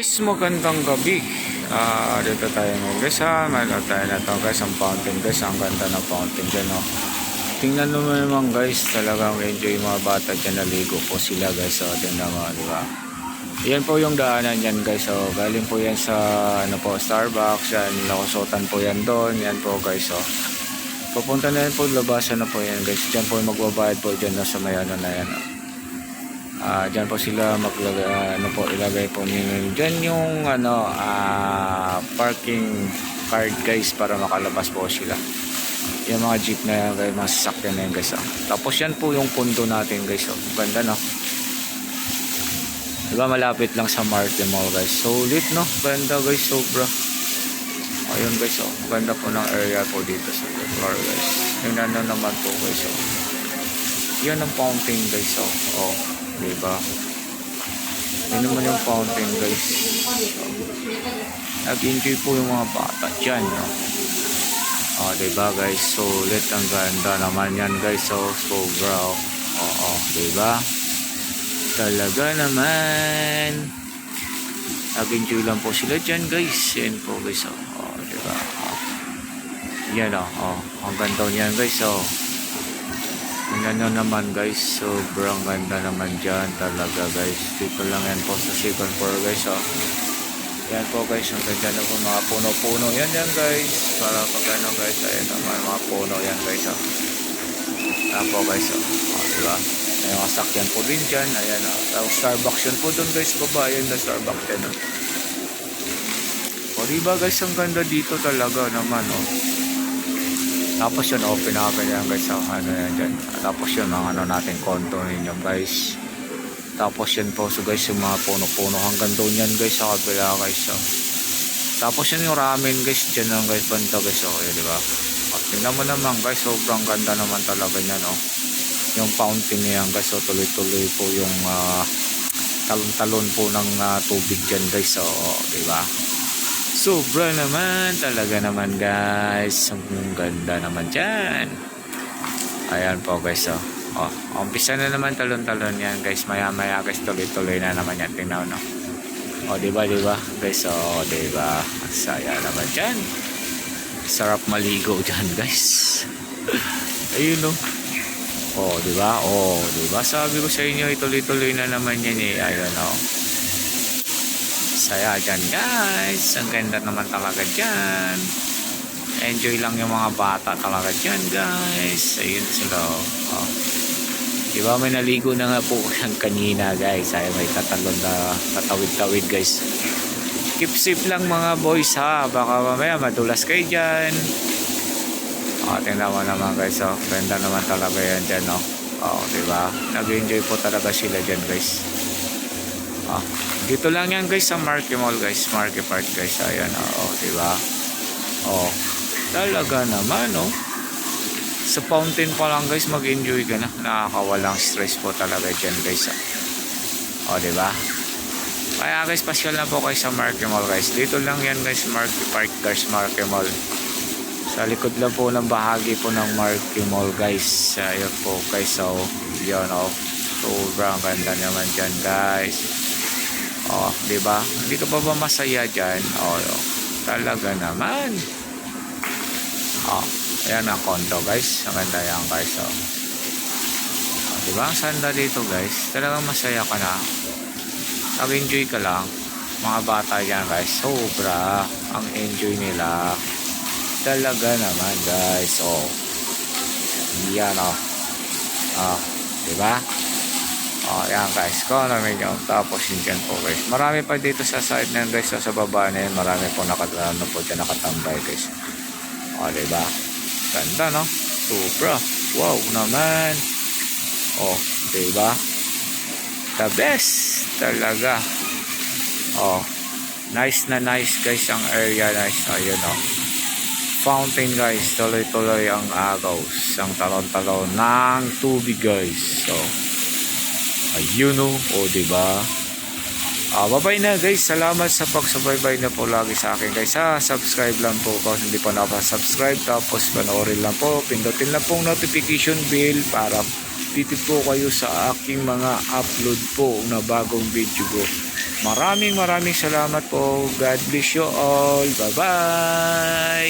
Guys, magandang gabi. Ah, dito tayo ngayon guys ha. Mayroon tayo na ito guys, ang fountain guys. Ang ganda ng fountain dyan oh. Tingnan mo naman guys, talagang enjoy mga bata dyan. Naligo po sila guys. Oh, tingnan mo, di ba? Yan po yung daanan yan guys. Oh. Galing po yan sa ano po, Starbucks. Yan, lakusotan po yan doon. Yan po guys. Oh. Papunta na yan po, labasan na po yan guys. Diyan po magbabayad po dyan na sa may ano na yan. Oh. Ah, diyan po sila maglagay ah, ano po ilagay po ninyo diyan yung ano ah, parking card guys para makalabas po sila. Yung mga jeep na yan guys, mga sasakyan na yan guys. ah. Tapos yan po yung pundo natin guys. Oh. Ganda no. Diba malapit lang sa Marte Mall guys. Solid no. Ganda guys sobra. Ayun guys oh. Ganda po ng area po dito sa floor guys. Tingnan na naman po guys oh. Yan ang fountain guys oh. Oh. Diba? Yan naman yung fountain guys. Oh. Nag-enjoy po yung mga bata dyan. No? Oh, diba guys? Sulit ang ganda naman yan guys. So, sobra. Oh, oh, oh diba? Talaga naman. Nag-enjoy lang po sila dyan guys. Yan po guys. Oh, oh diba? Oh. Yan oh, oh. Ang ganda niyan guys. Oh. Tingnan nyo naman guys, sobrang ganda naman dyan talaga guys. Dito lang yan po sa second floor guys oh. Yan po guys, ang ganda na po mga puno-puno. Yan yan guys, para pag ano guys, ayan naman mga puno yan guys oh. Yan po guys oh. oh diba? May mga sakyan po din dyan, ayan oh. Starbucks yun po dun guys, baba yun na Starbucks yan oh. O diba guys, ang ganda dito talaga naman oh. Tapos yun, open open yan guys. So, ano yan dyan. Tapos yun, ang ano natin konto ninyo guys. Tapos yun po, so guys, yung mga puno-puno hanggang doon yan guys sa kabila guys. So. Tapos yun yung ramen guys, dyan lang guys, banda guys. So, yun, di ba? At tingnan mo naman guys, sobrang ganda naman talaga niyan, oh. Yung fountain niyan guys, so tuloy-tuloy po yung ah, talon-talon po ng ah, tubig dyan guys. So, di ba? Sobra naman, talaga naman guys. Ang ganda naman dyan. Ayan po guys, oh. Oh, umpisa na naman talon-talon yan guys. Maya-maya guys, tuloy-tuloy na naman yan. Tingnan no. Oh, di ba, di ba? Guys, oh, di ba? Saya naman dyan. Sarap maligo dyan guys. Ayun no. Oh, di ba? Oh, di ba? Sabi ko sa inyo, ituloy-tuloy na naman yan eh. Ayun oh. Saya dyan guys. Ang ganda naman talaga dyan. Enjoy lang yung mga bata talaga dyan guys. Ayun sila. Oh. Diba may naligo na nga po yan kanina guys. Ay may tatalon na tatawid-tawid guys. Keep safe lang mga boys ha. Baka mamaya madulas kayo dyan. Oh, tingnan mo naman guys. Oh. Ganda naman talaga yan dyan. Oh. Oh, diba? Nag-enjoy po talaga sila dyan guys. Oh. Dito lang yan guys sa Marky Mall guys. Marky Park guys. Ayan oh, oh di ba? Oh. Talaga naman oh. Sa fountain pa lang guys mag-enjoy ka na. Nakakawalang stress po talaga diyan guys. Oh, di ba? Kaya guys, pasyal na po kayo sa Marky Mall guys. Dito lang yan guys, Marky Park guys, Marky Mall. Sa likod lang po ng bahagi po ng Marky Mall guys. Ayun po guys, so yun oh. Sobrang ganda naman dyan guys. Oh, 'di ba? Hindi ka pa ba masaya diyan? Oh, oh, talaga naman. Oh, ayan ang kondo, guys. Ang ganda yan, guys. Oh. oh 'di ba? Sanda dito, guys. Talagang masaya ka na. Nag-enjoy ka lang. Mga bata yan, guys. Sobra ang enjoy nila. Talaga naman, guys. Oh. Yan, oh. Oh, 'di ba? Oh, yan guys. Ano ninyo. Tapos yun dyan po guys. Marami pa dito sa side na guys. Sa baba na yun. Marami po nakatano po dyan nakatambay guys. O, oh, diba? Ganda no? Supra. Wow naman. Oh, diba? The best. Talaga. Oh. Nice na nice guys ang area. Nice. Ayun oh. Fountain guys. Tuloy-tuloy ang agaws. Ang talon-talon ng tubig guys. So, Ayun o, o diba? Ah, bye na guys. Salamat sa pagsubaybay na po lagi sa akin guys. Ha, subscribe lang po kung hindi pa nakasubscribe. Tapos panoorin lang po. Pindutin lang pong notification bell para updated po kayo sa aking mga upload po na bagong video ko. Maraming maraming salamat po. God bless you all. Bye-bye!